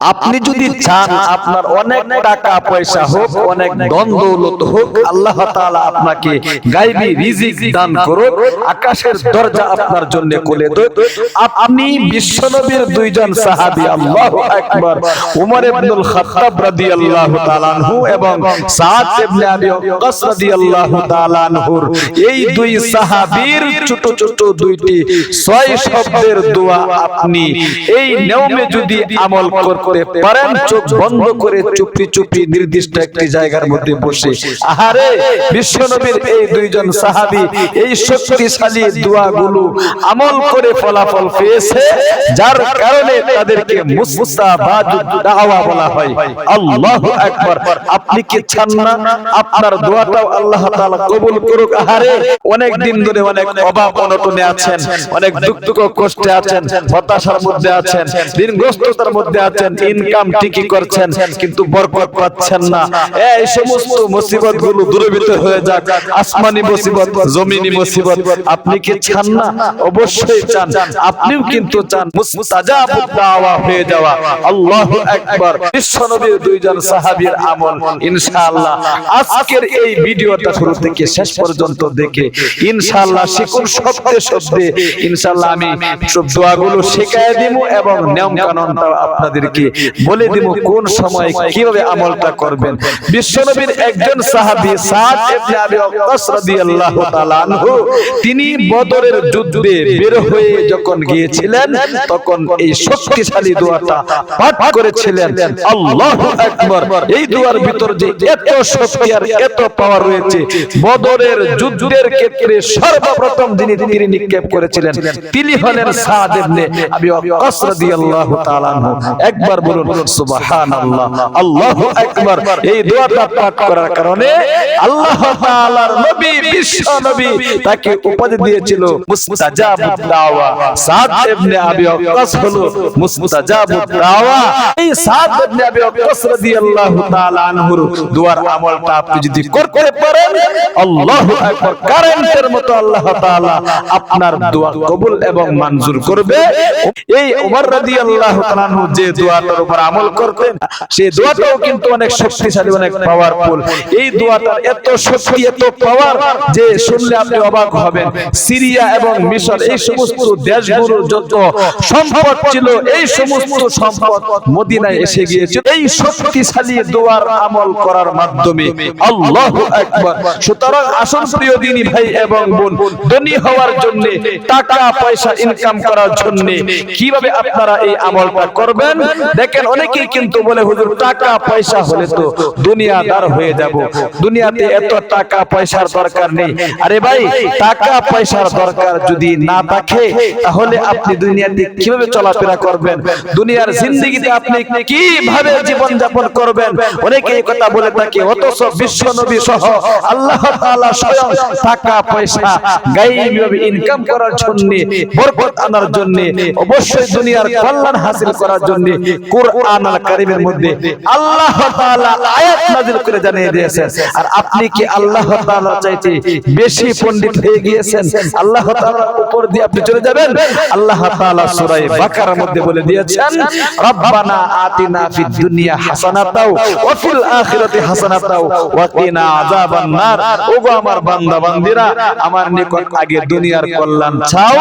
আপনি যদি চান আপনার অনেক টাকা পয়সা হোক অনেক ধন দৌলত হোক আল্লাহ তাআলা আপনাকে গায়বী রিজিক দান করুক আকাশের দরজা আপনার জন্য খুলে দেয় আপনি বিশ্বনবীর দুইজন সাহাবী আল্লাহু আকবার। উমর ইবনুল খাত্তাব রাদিয়াল্লাহু তাআলা আনহু এবং সাদ ইবনে আবি ওয়াক্কাস রাদিয়াল্লাহু তাআলা আনহুর। এই দুই সাহাবীর ছোট ছোট দুইটি ছয় শব্দের দোয়া আপনি। এই নিয়মে যদি আমল করতে পারেন চোখ বন্ধ করে চুপি চুপি নির্দিষ্ট একটি জায়গার মধ্যে বসে। আহারে বিশ্বনবীর এই দুইজন সাহাবী এই শক্তিশালী দোয়াগুলো আমল করে ফলাফল পেয়েছে যার কারণে তাদেরকে মুস্তাবাজুদ দাওয়া বলা হয়। আল্লাহু আকবার। আপনি কি চান না? আপনার দোয়াটাও আল্লাহ তাআলা কবুল করুক। আহারে অনেক দিন ধরে অনেক অভাব অনটনে আছেন অনেক দুঃখ দুঃখ কষ্টে আছেন হতাশার মধ্যে আছেন ঋণগ্রস্ততার মধ্যে আছেন ইনকাম ঠিকই করছেন কিন্তু বরকত পাচ্ছেন না। এই সমস্ত মুসিবতগুলো দূরীভূত হয়ে যাক। আসমানি মুসিবত জমিনি মুসিবত। আপনি কি চান না? অবশ্যই চান। আপনিও কিন্তু চান। মুস্তাজাব দাওয়া হয়ে যাওয়া। আল্লাহু আকবার। বিশ্বনবীর দুইজন সাহাবীর আমল ইনশাআল্লাহ। আজকের এই ভিডিওটা শুরু থেকে শেষ পর্যন্ত দেখে ইনশাআল্লাহ শিকুন শব্দে শব্দে ইনশাআল্লাহ আমি সব দোয়াগুলো শেখায় দিব এবং নিয়ম কানুনটা আপনাদেরকে বলে দিব কোন সময় কীভাবে আমলটা করবেন। বিশ্বনবীর একজন সাহাবী সাদ ইবনে আবি ওয়াক্কাস রাদিয়াল্লাহু তাআলা আনহু তিনি বদরের যুদ্ধে বের হয়ে যখন গিয়েছিলেন তখন এই শক্তিশালী দোয়াটা পাঠ করেছিলেন। আল্লাহু আকবার। এই দোয়ার ভিতর যে এত শক্তি আর এত পাওয়ার রয়েছে বদরের যুদ্ধের ক্ষেত্রে সর্বপ্রথম যিনি তিনি নিক্ষেপ করেছিলেন তিনি হলেন সাদ ইবনে আবি ওয়াক্কাস রাদিয়াল্লাহু তাআলা আনহু। একবার বলুন সুবহানাল্লাহ। আল্লাহু আকবার এই দোয়াটা পাঠ করার কারণে আল্লাহ তাআলার নবী বিশ্ব নবী তাকে উপাধি দিয়েছিল মুস্তাজাবুদ দাওয়া। সাদ ইবনে আবি ওয়াক্কাস হলো মুস্তাজাবুদ দাওয়া। এই সাদ ইবনে আবি ওয়াক্কাস রাদিয়াল্লাহু তাআলা আনহুর দোয়ার আমলটা আপনি যদি করতে পারেন আল্লাহু আকবার কারেন্টের মতো আল্লাহ তাআলা আপনার দোয়া কবুল এবং মঞ্জুর করবে। এই ওমর রাদিয়াল্লাহু তাআলা যে দোয়াটার উপর আমল করতেন সেই দোয়াটাও কিন্তু অনেক শক্তিশালী অনেক পাওয়ারফুল এই দোয়াটার এত শক্তি এত পাওয়ার যে শুনলে আপনি অবাক হবেন। সিরিয়া এবং মিশর এই সমস্ত দেশগুলোর যত সম্পদ ছিল এই সমস্ত সম্পদ মদিনায় এসে গিয়েছে এই শক্তিশালী দোয়ার আমল করার মাধ্যমে আল্লাহু আকবার। সুতরাং আসল প্রিয় দিনী ভাই এবং বোন ধনী হওয়ার জন্য টাকা পয়সা ইনকাম করার জন্য কীভাবে আপনারা এই আমলটা করবেন দেখেন অনেকেই কিন্তু বলে হুজুর টাকা পয়সা হলে তো দুনিয়াদার হয়ে যাব। দুনিয়াতে এত টাকা পয়সার দরকার নেই। আরে ভাই টাকা পয়সার দরকার যদি না থাকে তাহলে আপনি দুনিয়াতে কীভাবে চলাফেরা করবেন? দুনিয়ার জিন্দগিতে আপনি কীভাবে জীবন যাপন করবেন? অনেকে এই কথা বলে থাকে অথচ বিশ্ব নবী সহ আল্লাহ তাআলা স্বয়ং টাকা পয়সা গায়বীভাবে ইনকাম করার জন্য বরকত আনার জন্য অবশ্যই দুনিয়ার কল্যাণ হাসিল করার জন্য কোরআন আল কারীমের মধ্যে আল্লাহ তাআলা আয়াত নাযিল করে জানিয়ে দিয়েছেন। আর আপনি কি আল্লাহ তাআলা চাইতে বেশি পণ্ডিত হয়ে গিয়েছেন? আল্লাহ তাআলার উপর দিয়ে আপনি চলে যাবেন? আল্লাহ তাআলা সূরা বাকারার মধ্যে বলে দিয়েছেন রব্বানা আতিনা ফিদ দুনিয়া হাসানাতাও ওয়া ফিল আখিরাতি হাসানাতাও ওয়া কিনা আযাবান নার ওগো আমার বান্দা বান্দিরা আমার নিকট আগে দুনিয়ার কল্যাণ চাও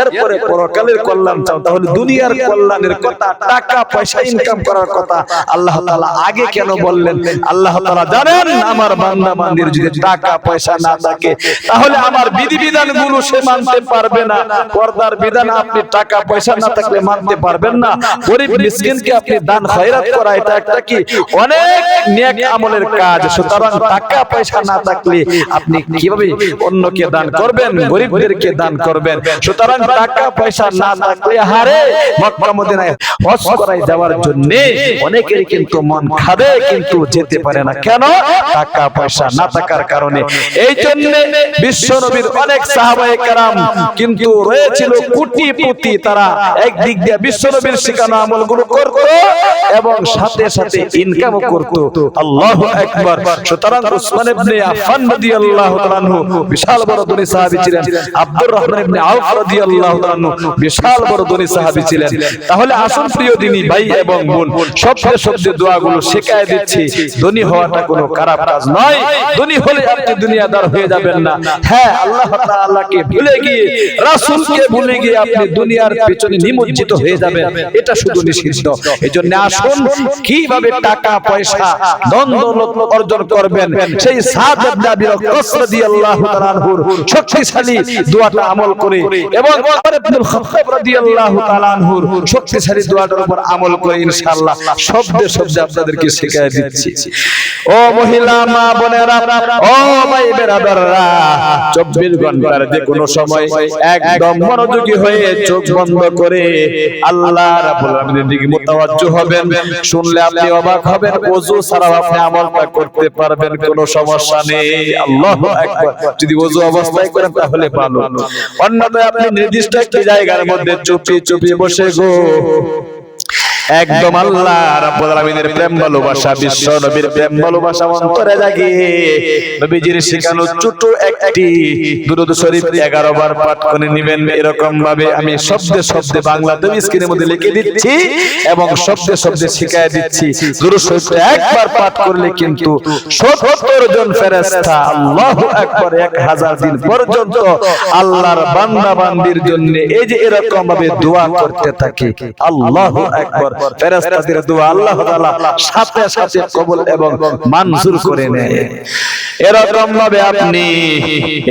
এরপরে পরকালের কল্যাণ চাও। তাহলে দুনিয়ার কল্যাণের কথা টাকা পয়সা ইনকাম করার কথা আল্লাহ তাআলা আগে কেন বললেন? আল্লাহ তাআলা জানেন আমার বান্দা বান্দির যদি টাকা পয়সা না থাকে, তাহলে আমার বিধি বিধানগুলো সে মানতে পারবে না। পর্দার বিধান আপনি টাকা পয়সা না থাকলে মানতে পারবেন না। গরিব মিসকিনকে আপনি দান খয়রাত করা, এটা একটা কি? অনেক নেক আমলের কাজ। সুতরাং টাকা পয়সা না থাকলে আপনি কীভাবে অন্যকে দান করবেন? গরিবদেরকে দান করবেন। সুতরাং টাকা পয়সা না থাকলে হারে মক্কা মদিনায় হজ করাই যাওয়ার জন্য অনেকেরই কিন্তু মন খাবে কিন্তু যেতে পারে না। কেন? টাকা পয়সা না থাকার কারণে। এই জন্য বিশ্ব নবীর অনেক সাহাবায়ে কেরাম কিন্তু রয়েছিল কোটি কোটি তারা। একদিক দিয়ে বিশ্ব নবীর শিখানো আমলগুলো করত এবং সাথে সাথে ইনকামও করত। আল্লাহু আকবার। সুতরাং উসমান ইবনে আফফান রাদিয়াল্লাহু তাআলা বিশাল বড় ধনী সাহাবী ছিলেন। আব্দুর রহমান ইবনে আউফ রাদিয়াল্লাহু তাআলা বিশাল বড় ধনী সাহাবী ছিলেন। তাহলে আসুন প্রিয় দিনী ভাই ভাই এবং বোন শব্দে শব্দে দোয়াগুলো শেখায় দিচ্ছি। ধনী হওয়াটা কোনো খারাপ কাজ নয়। ধনী হলে আপনি দুনিয়াদার হয়ে যাবেন না। হ্যাঁ আল্লাহ তাআলাকে ভুলে গিয়ে রাসূলকে ভুলে গিয়ে আপনি দুনিয়ার পেছনে নিমজ্জিত হয়ে যাবেন। এটা শুধু নিষিদ্ধ। এজন্য আসুন কীভাবে টাকা পয়সা ধন দৌলত অর্জন করবেন। সেই সাদ ইবনে আবি ওয়াক্কাস রাদিয়াল্লাহু তাআলা আনহুর শক্তিশালী দোয়াটা আমল করে। এবং ওমর ইবনুল খাত্তাব রাদিয়াল্লাহু তাআলা আনহুর শক্তিশালী দোয়াটার উপর আমল করে ইনশাআল্লাহ শব্দে শব্দে আপনাদেরকে শেখায় দিচ্ছি। ও মহিলা মা বোনেরা ও ভাই বেরাদাররা 24 ঘণ্টার যে কোনো সময় একদম মনোযোগী হয়ে চোখ বন্ধ করে আল্লাহ রাব্বুল আলামিনের দিকে মুতাওয়াজ্জু হবেন। শুনলে আপনি অবাক হবেন ওযু ছাড়াও আপনি আমলটা করতে পারবেন কোনো সমস্যা নেই। আল্লাহু আকবার। যদি ওযু অবস্থায় করেন তাহলে ভালো। অন্যথায় আপনি নির্দিষ্ট একটি জায়গার মধ্যে চুপি চুপি বসে গো। একদম আল্লাহ রাব্বুল আলামিনের প্রেম ভালোবাসা বিশ্ব নবীর প্রেম ভালোবাসা অন্তরে জাগিয়ে নবীজির শেখানো ছোট একটি দুরূদ শরীফ 11 বার পাঠ করে নেবেন। এরকম ভাবে আমি শব্দে শব্দে বাংলা বাংলাতে স্ক্রিনের মধ্যে লিখে দিচ্ছি এবং শব্দে শব্দে শিখায় দিচ্ছি। দুরূদ শরীফ একবার পাঠ করলে কিন্তু 70 জন ফেরেশতা আল্লাহু আকবার 1000 দিন পর্যন্ত আল্লাহর বান্দা বান্দির জন্য এই যে এরকম ভাবে দোয়া করতে থাকে। আল্লাহু আকবার ফেরেশতাদের দোয়া আল্লাহ তাআলা সাথে সাথে কবুল এবং মঞ্জুর করে নেয়। এরকম ভাবে আপনি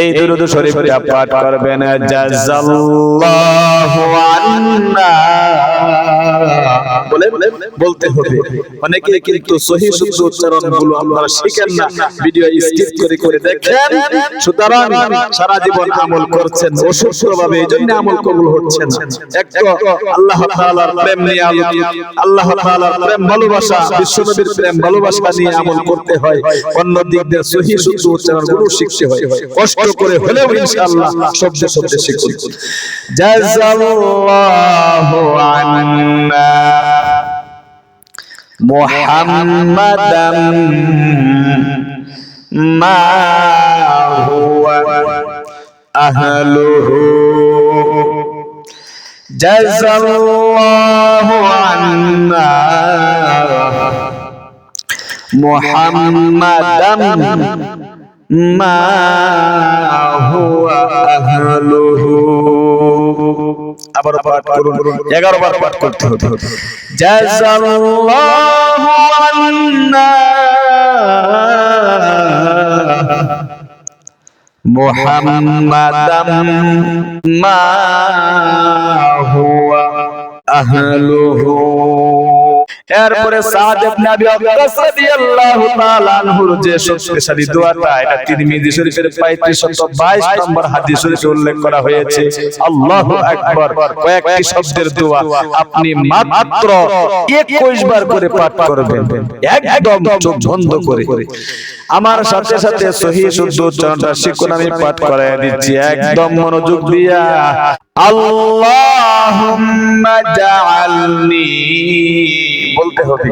এই দুরুদ শরীফটা পাঠ করবেন। জাযাল্লাহু আন্না বলে বলতে হবে। অনেকে কিন্তু সহি উচ্চারণগুলো আপনারা শিখেন না। ভিডিও স্কিপ করে করে দেখেন। সুতরাং সারা জীবন আমল করছেন অসুস্থ ভাবে এই জন্য আমল কবুল হচ্ছে না। একটু আল্লাহ তাআলার প্রেম নিয়ে আল্লাহ তাআলার প্রেম ভালোবাসা প্রেম ভালোবাসা নিয়ে আমল করতে হয়। অন্য দিক দিয়ে সহি উচ্চারণগুলো শিখতে হয়। কষ্ট করে হলেও ইনশাআল্লাহ শব্দে শব্দে শিখুন। জাযাল্লাহু আন্না মুহাম্মাদাম মা হুয়া আহলুহু জাযাল্লাহু আন্না মুহাম্মাদাম মা হুয়া আহলুহু আবার পাঠ করুন 11 বার পাঠ করতে হবে। জাযাল্লাহু আন্না মুহাম্মাদাম মা হুয়া আহলুহু। এরপরে সাদ ইবনে আবি ওয়াক্কাস রাদিয়াল্লাহু তাআলা আনহুর যে শক্তিশালী দোয়াটা এটা তিরমিজি শরীফের 3522 নম্বর হাদিস শরীফে উল্লেখ করা হয়েছে। আল্লাহু আকবার। কয়েকটি শব্দের দোয়া। আপনি মাত্র 21 বার করে পাঠ করবেন। একদম চোখ বন্ধ করে। আমার সাথে সাথে সহি শুদ্ধ উচ্চারণটা শিখুন আমি পাঠ করায় দিচ্ছি। একদম মনোযোগ দিয়া। আল্লাহুম্মা জাআলনি বলতে হবে।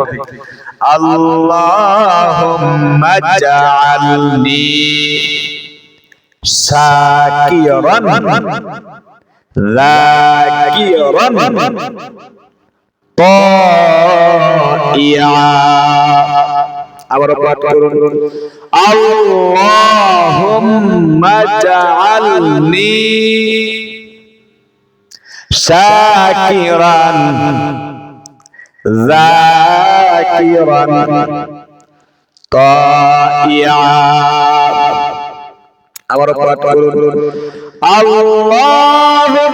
আল্লাহুম্মা জাআলনি শাকিরান যাকিরান তাইয়া। আবার পাঠ করুন। আল্লাহুম্মা জাআলনি শাকিরান যাকিরান তাইয়া আবার পাঠ করুন আল্লাহুম্মা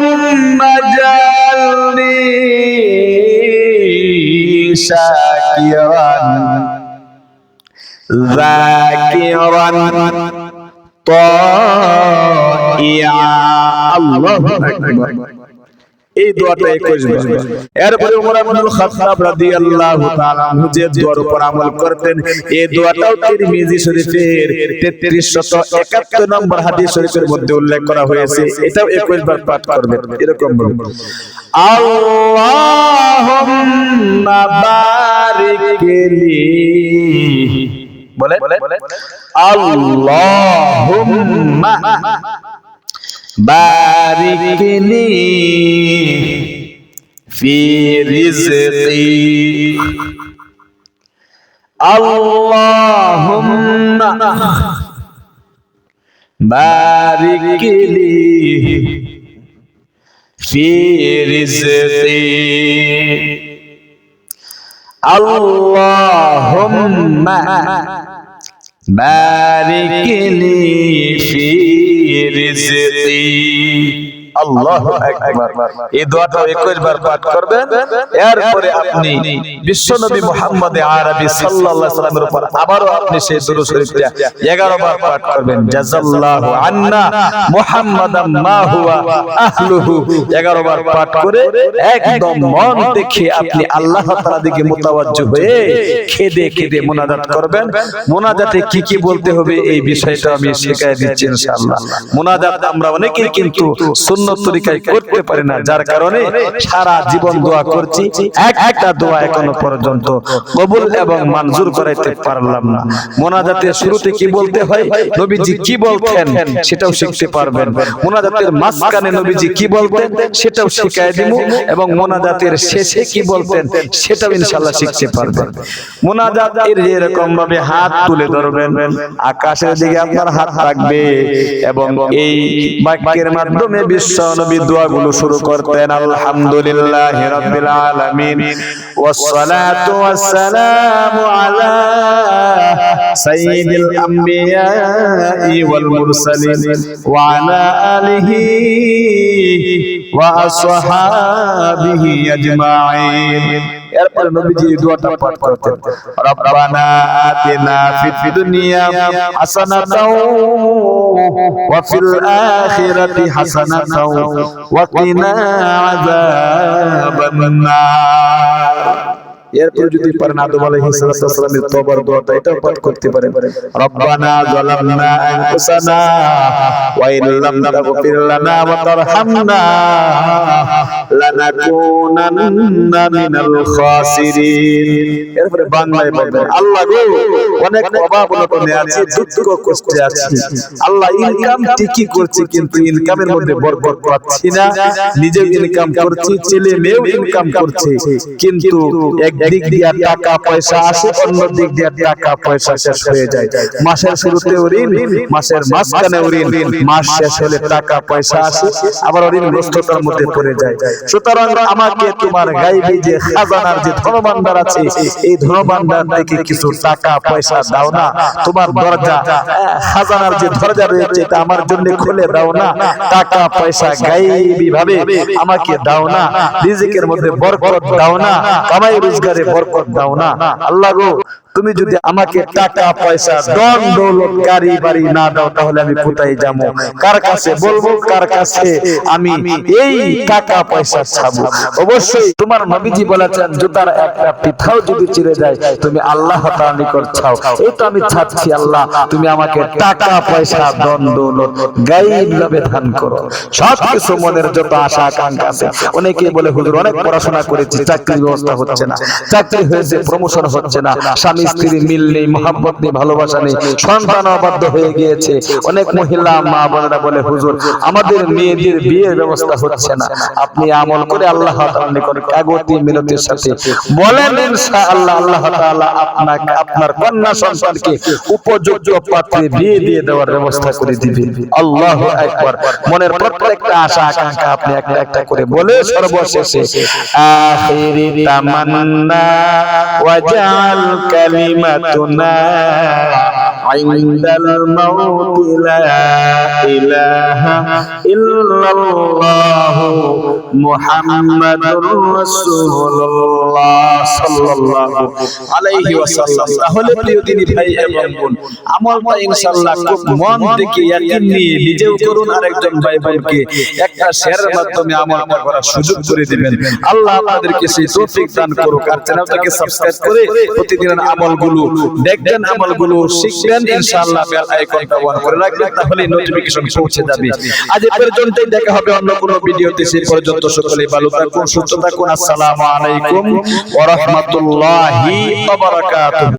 জাআলনি শাকিরান ذاكرا طائعا الله أكبر এই দোয়াটা 21 বার এরপরে ওমর ইবনুল খাত্তাব রাদিয়াল্লাহু তাআলা যে দোয়ার উপর আমল করতেন এই দোয়াটাও তিরমিজি শরীফের 3371 নম্বর হাদিস শরীফের মধ্যে উল্লেখ করা হয়েছে। এটাও 21 বার পাঠ করবেন। এরকম ভাবে আল্লাহুম্মা বারিক লি। বলে আল্লাহুম্মা বারিকলি في رزقي اللهم بارك لي في رزقي اللهم بارك لي في رزقي আল্লাহ এই দোয়াটা 21 বার পাঠ করবেন। এরপরে আপনি বিশ্বনবী মুহাম্মদ আরবি সাল্লাল্লাহু আলাইহি সাল্লামের উপর আবারো আপনি সেই দুরূদ শরীফটা 11 বার পাঠ করবেন। জাযাল্লাহু আন্না মা হুয়া আহলুহু। 11 বার পাঠ করে একদম মন দেখে আপনি আল্লাহ তাআলা দিকে মুতাওয়াজ্জু হয়ে খেদে খেদে মোনাজাত করবেন। মোনাজাতে কি কি বলতে হবে এই বিষয়টা আমি শেখায় দিচ্ছি ইনশাআল্লাহ। মোনাজাত আমরা অনেকেই কিন্তু সুন্নত তরিকায় করতে পারি না। যার কারণে সারা জীবন দোয়া করছি এক একটা দোয়া এখনও পর্যন্ত কবুল এবং মঞ্জুর করাইতে পারলাম না। মোনাজাতের শুরুতে কি বলতে হয়? নবীজি কি বলতেন? সেটাও শিখতে পারবেন। মোনাজাতের মাঝখানে নবীজি কি বলতেন? সেটাও শিখাই দিব এবং মোনাজাতের শেষে কি বলতেন? সেটাও ইনশাআল্লাহ শিখতে পারবেন। মোনাজাত এর এরকম ভাবে হাত তুলে ধরবেন আকাশের দিকে আপনার হাত থাকবে এবং এই বাক্যের মাধ্যমে বিশ্ব নবী দোয়াগুলো শুরু করতেন, আলহামদুলিল্লাহ রাব্বিল আলামিন, ওয়াসসালাতু ওয়াসসালামু আলা সাইয়্যিদিল আমবিয়া ওয়াল মুরসালিন, ওয়া আলা আলিহি ওয়া আসহাবিহি আজমাইন। এরপরে নবীজি এই দোয়াটা পাঠ করতেন। রব্বানা আতিনা ফিদ দুনিয়া হাসানাতাও ওয়া ফিল আখিরাতি হাসানাতাও ওয়া কিনা আযাবান নার। এরপর যদি পারেন আদম আলাইহিস সালামের তওবার দোয়াটা এটাও পাঠ করতে পারেন। রব্বানা যালামনা আনফুসানা ওয়া ইন লাম তাগফির লানা ওয়া তারহামনা লানাকুনান্না মিনাল খাসিরিন। এরপরে বাংলায় বলবেন আল্লাহ গো অনেক অভাব অনটনে আছি দুঃখ কষ্টে আছি। আল্লাহ ইনকাম ঠিকই করছি কিন্তু ইনকামের মধ্যে বরকত পাচ্ছি না। নিজেও ইনকাম করছি ছেলে মেয়েও ইনকাম করছে। কিন্তু একদিক দিয়ে টাকা পয়সা আসে অন্য দিক দিয়ে টাকা পয়সা শেষ হয়ে যায়। মাসের শুরুতে ঋণ মাসের মাঝখানে ঋণ মাস শেষ হলে টাকা পয়সা আসে আবার ঋণগ্রস্ততার মধ্যে পড়ে যায়। সুতরাং আমাকে তোমার গাইবি যে খাজানার যে আছে এই থেকে কিছু টাকা পয়সা দাও না। তোমার দরজা খাজানার যে দরজা রয়েছে এটা আমার জন্য খুলে দাও না। টাকা পয়সা গাইবি ভাবে আমাকে দাও না রিজিকের মধ্যে বরকত দাও না। কামাই রোজগারে বরকত দাও না। আল্লাহ গো তুমি যদি আমাকে টাকা পয়সা দন দৌলত গাড়ি বাড়ি না দাও তাহলে আমি কোথায় যাব? কার কাছে বলব? কার কাছে আমি এই টাকা পয়সা ছাবো অবশ্যই তোমার নবীজি বলেছেন জুতার একটা পিঠাও যদি চিরে যায় তুমি আল্লাহ তাআলা নিকট চাও। এই তো আমি চাচ্ছি আল্লাহ তুমি আমাকে টাকা পয়সা দন দৌলত গাইব ভাবে দান করো। সব কিছু মনের যত আশা আকাঙ্ক্ষা আছে অনেকে বলে হুজুর অনেক পড়াশোনা করেছি চাকরির ব্যবস্থা হচ্ছে না চাকরি হয়েছে প্রমোশন হচ্ছে না স্বামী স্ত্রী মিল নেই, মহাব্বত নেই, ভালোবাসা নেই, সন্তান অবাধ্য হয়ে গিয়েছে। অনেক মহিলা মা বোনেরা বলে, হুজুর, আমাদের মেয়েদের বিয়ের ব্যবস্থা হচ্ছে না। আপনি আমল করে আল্লাহ কাগতি মিনতির সাথে বলেন আল্লাহ আপনাকে, আপনার কন্যা সন্তানকে উপযুক্ত পাত্রে বিয়ে দিয়ে দেওয়ার ব্যবস্থা করে দিবে। মনের প্রত্যেকটা আশা, আকাঙ্ক্ষা আপনি একটা একটা করে বলে সর্বশেষে তামান্না কালিমাতুনা عند الموت لا إله إلا الله محمد رسول الله صلى الله عليه وسلم তাহলে প্রিয় দিনী ভাই এবং বোন আমলটা ইনশাআল্লাহ খুব মন থেকে ইয়াকিন নিয়ে নিজেও করুন আরেকজন ভাই বোনকে একটা শেয়ারের মাধ্যমে আমলটা করার সুযোগ করে দিবেন আল্লাহ আপনাদেরকে সেই তৌফিক দান করুক আর চ্যানেলটাকে সাবস্ক্রাইব করে প্রতিদিনের আমলগুলো দেখবেন আমলগুলো শিখবেন ইনশাআল্লাহ বেল আইকনটা অন করে রাখবেন তাহলে নোটিফিকেশন পৌঁছে যাবে। আজ এ পর্যন্তই দেখা হবে অন্য কোনো ভিডিওতে সেই পর্যন্ত সকলে ভালো থাকুন, সুস্থ থাকুন। আসসালামু আলাইকুম ওয়া রাহমাতুল্লাহি ওয়া বারাকাতুহু।